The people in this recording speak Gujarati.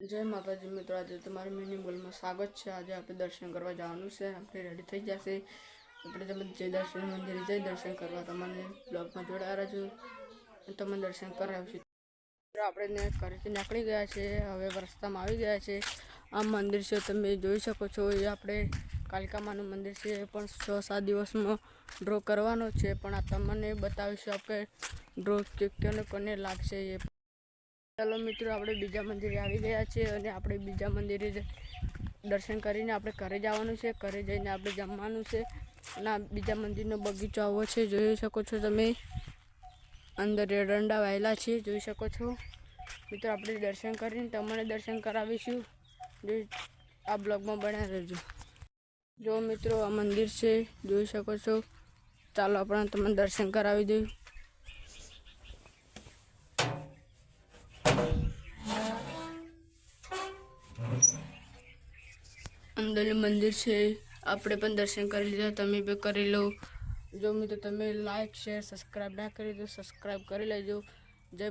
જય માતાજી મિત્રો, આજે તમારી મિની બોલમાં સ્વાગત છે. આજે આપણે દર્શન કરવા જવાનું છે. આપણે રેડી થઈ જશે. આપણે તમે જય દર્શન મંદિરે જઈ દર્શન કરવા તમને બ્લોગમાં જોડાયા રહેજો તમે દર્શન કરાવશું. મિત્રો, આપણે ઘરેથી નીકળી ગયા છે. હવે રસ્તામાં આવી ગયા છે. આ મંદિર છે, તમે જોઈ શકો છો. એ આપણે કાલિકામાનું મંદિર છે. એ પણ છ સાત દિવસમાં ડ્રો કરવાનો છે. પણ આ તમને બતાવીશું આપણે ડ્રો કે કોને કોને લાગશે એ. ચાલો મિત્રો, આપણે બીજા મંદિરે આવી ગયા છે અને આપણે બીજા મંદિરે દર્શન કરીને આપણે ઘરે જવાનું છે. ઘરે જઈને આપણે જમવાનું છે. અને બીજા મંદિરનો બગીચો આવો છે. જોઈ શકો છો તમે. અંદર એરંડા વાયેલા છે. જોઈ શકો છો. મિત્રો, આપણે દર્શન કરીને તમને દર્શન કરાવીશું. જો આ બ્લોગમાં બન્યા રહેજો. જો મિત્રો, આ મંદિર છે. જોઈ શકો છો. ચાલો આપણે તમને દર્શન કરાવી દઉં અંદરનું મંદિર છે. આપણે પણ દર્શન કરી લીધા. તમે બી કરી લો. જો મિત્રો, તમે લાઈક શેર સબસ્ક્રાઈબ ના કરી તો સબસ્ક્રાઈબ કરી લેજો. જય